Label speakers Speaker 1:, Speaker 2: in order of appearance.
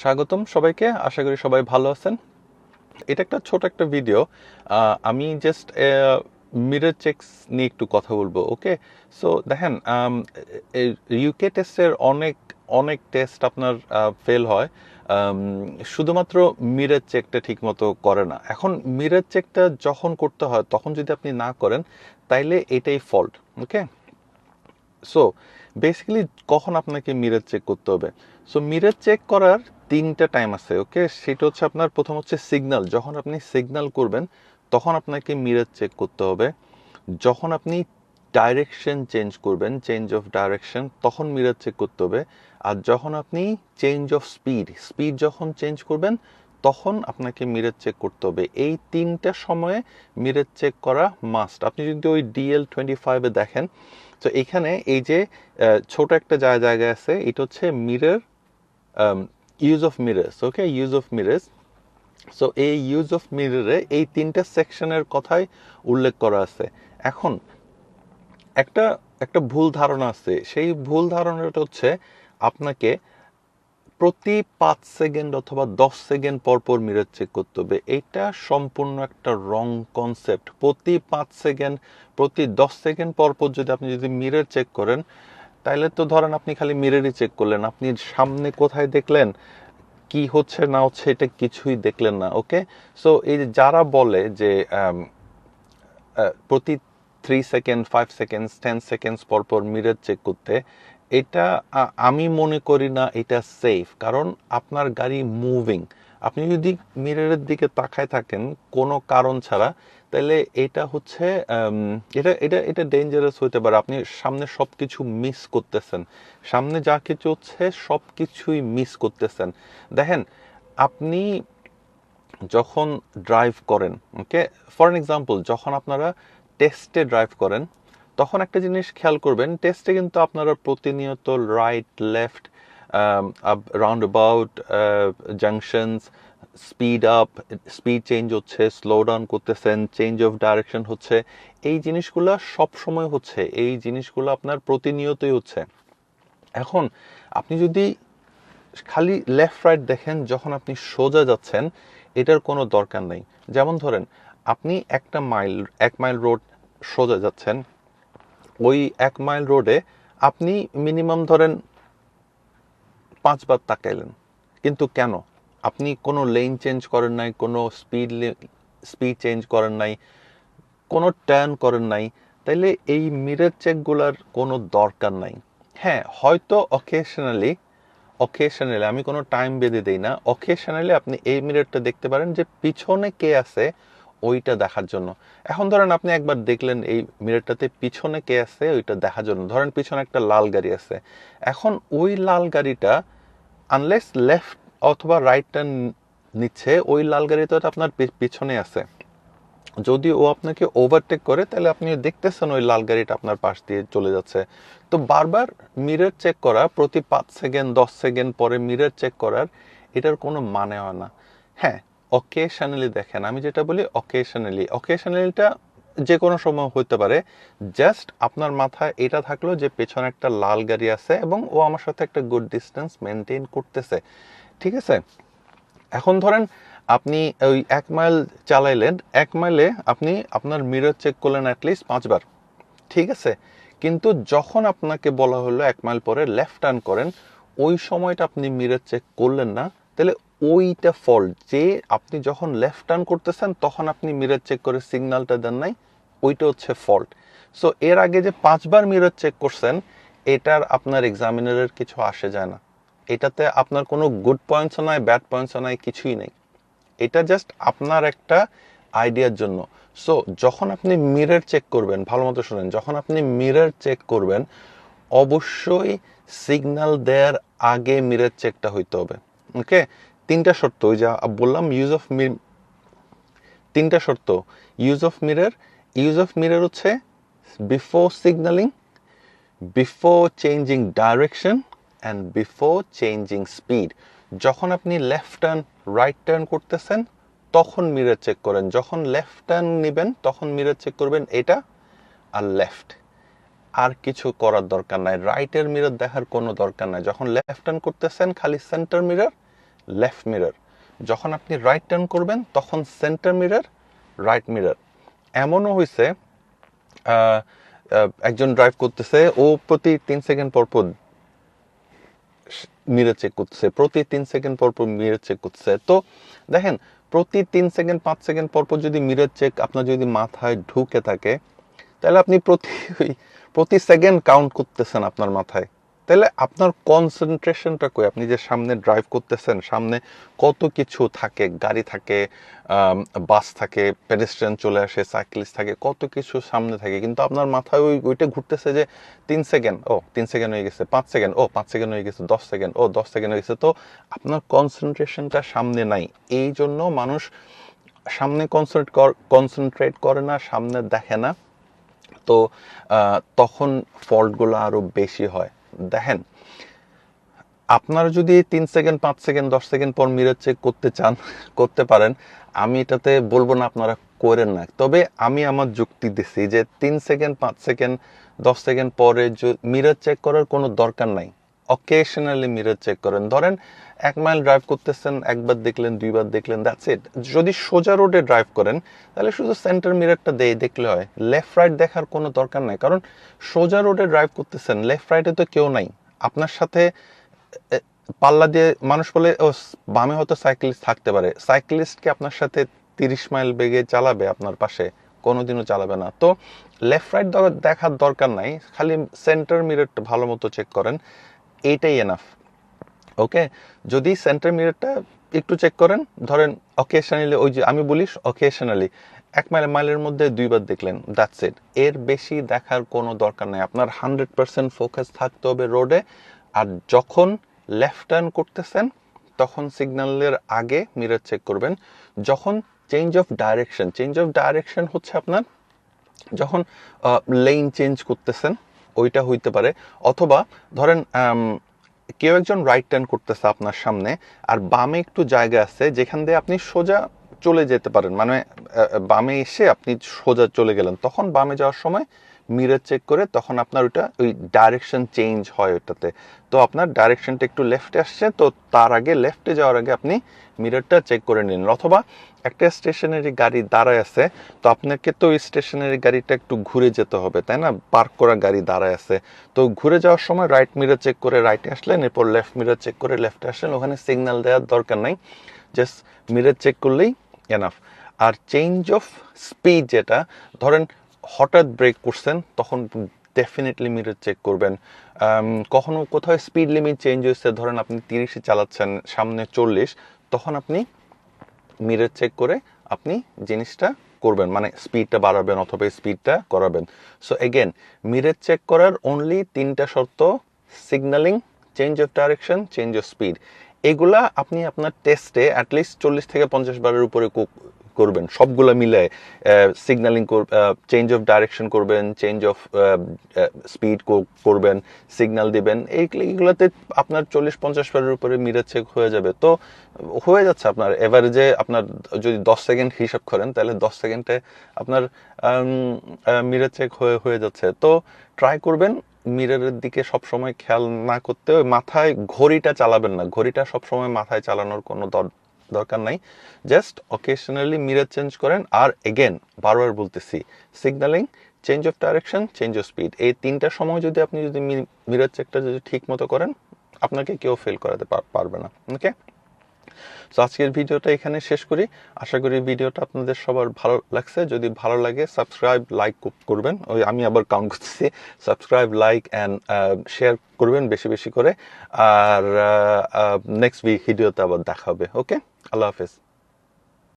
Speaker 1: স্বাগতম সবাইকে, আশা করি সবাই ভালো আছেন। এটা একটা ছোট একটা ভিডিও। আমি জাস্ট মিরর চেকস নিয়ে একটু কথা বলব ওকে সো দেখেন ইউকে টেস্টের অনেক অনেক টেস্ট আপনার ফেল হয়। শুধুমাত্র মিরর চেকটা ঠিকমতো করে না। এখন মিরর চেকটা যখন করতে হয়, তখন যদি আপনি না করেন, তাইলে এটাই ফল্ট ওকে সো বেসিক্যালি কখন আপনাকে মিরর চেক করতে হবে? সো মিরর চেক করার তিনটা টাইম আছে ওকে সেটা হচ্ছে আপনার প্রথম হচ্ছে সিগনাল যখন আপনি সিগনাল করবেন, তখন আপনাকে মিরর চেক করতে হবে। যখন আপনি ডাইরেকশন চেঞ্জ করবেন চেঞ্জ অফ ডাইরেকশন তখন মিরর চেক করতে হবে। আর যখন আপনি চেঞ্জ অফ স্পিড স্পিড যখন চেঞ্জ করবেন, তখন আপনাকে মিরর চেক করতে হবে। এই তিনটা সময়ে মিরর চেক করা মাস্ট আপনি যদি ওই ডিএল টোয়েন্টি ফাইভে দেখেন তো এখানে এই যে ছোট একটা যা জায়গা আছে, এটা হচ্ছে mirror use of mirrors okay use of mirrors so এই ইউজ অফ মিররে এই তিনটা সেকশনের কথাই উল্লেখ করা আছে। এখন, একটা একটা ভুল ধারণা আছে। সেই ভুল ধারণাটা হচ্ছে, আপনাকে প্রতি পাঁচ সেকেন্ড অথবা দশ সেকেন্ড পর পর মিরর চেক করতে হবে। এটা সম্পূর্ণ একটা রং কনসেপ্ট প্রতি পাঁচ সেকেন্ড, প্রতি দশ সেকেন্ড পর পর যদি আপনি যদি মিরর চেক করেন তাহলে তো ধরেন আপনি খালি মিররই চেক করলেন। আপনি সামনে কোথায় দেখলেন, কি হচ্ছে না হচ্ছে এটা কিছুই দেখলেন না ওকে সো এই যারা বলে যে প্রতি three second five seconds ten seconds পর পর মিরর চেক করতে এটা আমি মনে করি না এটা সেফ কারণ আপনার গাড়ি মুভিং আপনি যদি মিররের দিকে তাকায় থাকেন কোনো কারণ ছাড়া, তাহলে এটা হচ্ছে এটা এটা এটা ডেঞ্জারাস হতে পারে। আপনি সামনে সব কিছু মিস করতেছেন। সামনে যা কিছু হচ্ছে সব কিছুই মিস করতেছেন। দেখেন, আপনি যখন ড্রাইভ করেন ওকে ফর এক্সাম্পল যখন আপনারা টেস্টে ড্রাইভ করেন তখন একটা জিনিস খেয়াল করবেন টেস্টে কিন্তু আপনারা প্রতিনিয়ত right left roundabout junctions speed up speed change হচ্ছে স্লো ডাউন করতেছেন চেঞ্জ অফ ডাইরেকশন হচ্ছে। এই জিনিসগুলো সব সময় হচ্ছে, এই জিনিসগুলো আপনার প্রতিনিয়তই হচ্ছে। এখন আপনি যদি খালি লেফট রাইট দেখেন, যখন আপনি সোজা যাচ্ছেন, এটার কোনো দরকার নেই। যেমন ধরেন, আপনি একটা মাইল এক মাইল রোড সোজা যাচ্ছেন ওই এক মাইল রোডে আপনি মিনিমাম ধরেন পাঁচবার তাকাইলেন। কিন্তু কেন? আপনি কোনো লেন চেঞ্জ করেন নাই, কোনো স্পিড স্পিড চেঞ্জ করেন নাই, কোনো টার্ন করেন নাই, তাইলে এই মিরর চেকগুলোর কোনো দরকার নাই। হ্যাঁ হয়তো অকেশনালি অকেশনালি আমি কোনো টাইম বেঁধে দিই না অকেশনালি আপনি এই মিররটা দেখতে পারেন যে পিছনে কে আছে ওইটা দেখার জন্য। এখন ধরেন আপনি একবার দেখলেন এই মিররটাতে পিছনে কে আছে ওইটা দেখার জন্য। ধরেন পিছনে একটা লাল গাড়ি আছে। এখন ওই লাল গাড়িটা আনলেস লেফট অথবা রাইট টার্ন নিচ্ছে, ওই লাল গাড়িটা তো আপনার পিছনে আছে। যদি ও আপনাকে ওভারটেক করে, তাহলে আপনি দেখতেছেন ওই লাল গাড়িটা আপনার পাশ দিয়ে চলে যাচ্ছে। তো বারবার মিরর চেক করা, প্রতি পাঁচ সেকেন্ড, দশ সেকেন্ড পরে মিরর চেক করার, এটার কোনো মানে হয় না। হ্যাঁ অকেশনালি দেখেন, আমি যেটা বলি অকেশনালি অকেশনালিটা যে কোনো সময় হতে পারে জাস্ট আপনার মাথায় এটা থাকল যে পেছনে একটা লাল গাড়ি আছে এবং ও আমার সাথে একটা গুড ডিস্টেন্স মেনটেন করতেছে, ঠিক আছে? এখন ধরেন আপনি ওই এক মাইল চালাইলেন, এক মাইলে আপনি আপনার মিরর চেক করলেন অ্যাটলিস্ট পাঁচবার, ঠিক আছে? কিন্তু যখন আপনাকে বলা হলো এক মাইল পরে লেফট টার্ন করেন, ওই সময়টা আপনি মিরর চেক করলেন না, তাহলে ওইটা ফল্ট যে আপনি যখন লেফট টার্ন করতেছেন, তখন আপনি মিরর চেক করে সিগন্যালটা দেন নাই, ওইটা হচ্ছে ফল্ট সো এর আগে যে পাঁচবার মিরর চেক করছেন, এটার আপনার এক্সামিনারের কিছু আসে যায় না। এটাতে আপনার কোনো গুড পয়েন্টসও নাই ব্যাড পয়েন্টসও নাই, কিছুই নেই। এটা জাস্ট আপনার একটা আইডিয়ার জন্য। সো যখন আপনি মিরর চেক করবেন, ভালো মতো শোনেন, যখন আপনি মিরর চেক করবেন, অবশ্যই সিগন্যাল দেওয়ার আগে মিরর চেকটা হইতে হবে। ওকে তিনটা শর্ত যা বললাম ইউজ অফ মির তিনটা শর্ত use of mirror use of mirror হচ্ছে before signalling before changing direction and before changing speed যখন আপনি লেফট টার্ন রাইট টার্ন করতেছেন, তখন মিরর চেক করেন। যখন লেফট টার্ন নেবেন, তখন মিরর চেক করবেন এটা আর লেফট আর কিছু করার দরকার নাই। রাইটের মিরর দেখার কোনো দরকার নাই। যখন লেফট টার্ন করতেছেন, খালি সেন্টার মিরর লেফট মিরর যখন আপনি রাইট টার্ন করবেন, তখন সেন্টার মিরর রাইট মিরর এমনও হয়েছে একজন ড্রাইভ করতেছে, ও প্রতি তিন সেকেন্ড পর পর মিরর চেক করতেছে, প্রতি তিন সেকেন্ড পর পর মিরর চেক করতেছে। তো দেখেন, প্রতি তিন সেকেন্ড পাঁচ সেকেন্ড পর পর যদি মিরর চেক আপনার যদি মাথায় ঢুকে থাকে, তাহলে আপনি প্রতি প্রতি সেকেন্ড কাউন্ট করতেছেন আপনার মাথায়। তাহলে আপনার কনসেন্ট্রেশনটা কই? আপনি যে সামনে ড্রাইভ করতেছেন, সামনে কত কিছু থাকে? গাড়ি থাকে বাস থাকে পেডেস্ট্রিয়ান চলে আসে সাইক্লিস্ট থাকে, কত কিছু সামনে থাকে। কিন্তু আপনার মাথায় ওই, ওইটা ঘুরতেছে যে তিন সেকেন্ড ও, তিন সেকেন্ড হয়ে গেছে, পাঁচ সেকেন্ড ও, পাঁচ সেকেন্ড হয়ে গেছে, দশ সেকেন্ড ও, দশ সেকেন্ড হয়ে গেছে। তো আপনার কনসেন্ট্রেশনটা সামনে নাই। এই জন্য মানুষ সামনে কনসেন্ট্রেট কনসেন্ট্রেট করে না, সামনে দেখে না। তো তখন ফল্টগুলো আরও বেশি হয়। দেখেন, আপনারা যদি তিন সেকেন্ড, পাঁচ সেকেন্ড, দশ সেকেন্ড পর মিরর চেক করতে চান, করতে পারেন, আমি এটাতে বলব না আপনারা করেন না। তবে আমি আমার যুক্তি দিছি যে তিন সেকেন্ড, পাঁচ সেকেন্ড, দশ সেকেন্ড পরে মিরর চেক করার কোনো দরকার নাই। অকেশনালি মিরর চেক করেন। ধরেন, এক মাইল ড্রাইভ করতেছেন, একবার দেখলেন, দুইবার দেখলেন দ্যাটস ইট যদি সোজা রোডে ড্রাইভ করেন, তাহলে শুধু সেন্টার মিররটা দিয়ে দেখলে হয়। লেফট রাইট দেখার কোনো দরকার নাই। কারণ সোজা রোডে ড্রাইভ করতেছেন লেফট রাইটে তো কেউ নাই। আপনার সাথে পাল্লা দিয়ে মানুষ বলে, ও, বামে হয়তো সাইক্লিস্ট থাকতে পারে। সাইক্লিস্ট কি আপনার সাথে তিরিশ মাইল বেগে চালাবে আপনার পাশে? কোনোদিনও চালাবে না। তো লেফট রাইট দেখার দরকার নাই। খালি সেন্টার মিররটা ভালো মতো চেক করেন। এইটাই এনাফ ওকে যদি সেন্টার মিররটা একটু চেক করেন, ধরেন অকেশনালি ওই যে আমি বলিস অকেশনালি এক মাইল মাইলের মধ্যে দুইবার দেখলেন দ্যাটস ইট এর বেশি দেখার কোনো দরকার নাই। আপনার হান্ড্রেড পার্সেন্ট ফোকাস থাকতে হবে রোডে আর যখন লেফট টার্ন করতেছেন, তখন সিগন্যালের আগে মিরর চেক করবেন। যখন change of direction change of direction হচ্ছে আপনার, যখন লেন চেঞ্জ করতেছেন ওইটা হইতে পারে। অথবা ধরেন কেউ একজন রাইট টার্ন করতেছে আপনার সামনে, আর বামে একটু জায়গা আছে যেখান দিয়ে আপনি সোজা চলে যেতে পারেন। মানে বামে এসে আপনি সোজা চলে গেলেন। তখন বামে যাওয়ার সময় মিরর চেক করে তখন আপনার ওইটা, ওই ডাইরেকশন চেঞ্জ হয় ওইটাতে। তো আপনার ডাইরেকশনটা একটু লেফটে আসছে, তো তার আগে লেফটে যাওয়ার আগে আপনি মিররটা চেক করে নিন। অথবা একটা স্টেশনারি গাড়ি দাঁড়ায় আছে, তো আপনাকে তো ওই স্টেশনারি গাড়িটা একটু ঘুরে যেতে হবে, তাই না? পার্ক করা গাড়ি দাঁড়ায় আছে। তো ঘুরে যাওয়ার সময় রাইট মিরর চেক করে রাইটে আসলেন, এরপর লেফট মিরর চেক করে লেফটে আসলেন, ওখানে সিগন্যাল দেওয়ার দরকার নাই। জাস্ট মিরর চেক করলেই এনাফ আর চেঞ্জ অফ স্পিড যেটা, ধরেন হঠাৎ ব্রেক করছেন, তখন ডেফিনেটলি মিরর চেক করবেন। কখনো কোথাও স্পিড লিমিট চেঞ্জ হয়েছে, ধরেন আপনি তিরিশে চালাচ্ছেন, সামনে চল্লিশ, তখন আপনি মিরর চেক করে আপনি জিনিসটা করবেন মানে স্পিডটা বাড়াবেন অথবা স্পিডটা করাবেন। সো এগেন মিরর চেক করার অনলি তিনটা শর্ত signalling change of direction change of speed এগুলা আপনি আপনার টেস্টে অ্যাটলিস্ট চল্লিশ থেকে পঞ্চাশ বারের উপরে করবেন, সবগুলো মিলে সিগন্যালিং চেঞ্জ অফ ডাইরেকশন করবেন চেঞ্জ অফ স্পিড করবেন সিগন্যাল দিবেন, এই এইগুলোতে আপনার চল্লিশ পঞ্চাশ বারের উপরে মিরর চেক হয়ে যাবে। তো হয়ে যাচ্ছে আপনার এভারেজে আপনার যদি দশ সেকেন্ড হিসাব করেন, তাহলে দশ সেকেন্ডে আপনার মিরর চেক হয়ে হয়ে যাচ্ছে। তো ট্রাই করবেন মিররের দিকে সব সময় খেয়াল না করতে মাথায় ঘড়িটা চালাবেন না। ঘড়িটা সব সময় মাথায় চালানোর কোনো দরকার নাই। জাস্ট অকেশনালি মিরর চেঞ্জ করেন আর এগেন বারবার বলতেছি signalling change of direction change of speed এই তিনটা সময় যদি আপনি যদি মিরর চেকটা যদি ঠিক মতো করেন, আপনাকে কেউ ফেল করাতে পারবে না ওকে তো আজকের ভিডিওটা এখানে শেষ করি। আশা করি ভিডিওটা আপনাদের সবার ভালো লাগছে। যদি ভালো লাগে সাবস্ক্রাইব লাইক করবেন। ওই আমি আবার কাউন্ট করতেছি। সাবস্ক্রাইব লাইক অ্যান্ড শেয়ার করবেন বেশি বেশি করে। আর নেক্সট ভিডিওতে আবার দেখা হবে ওকে আল্লাহ হাফেজ।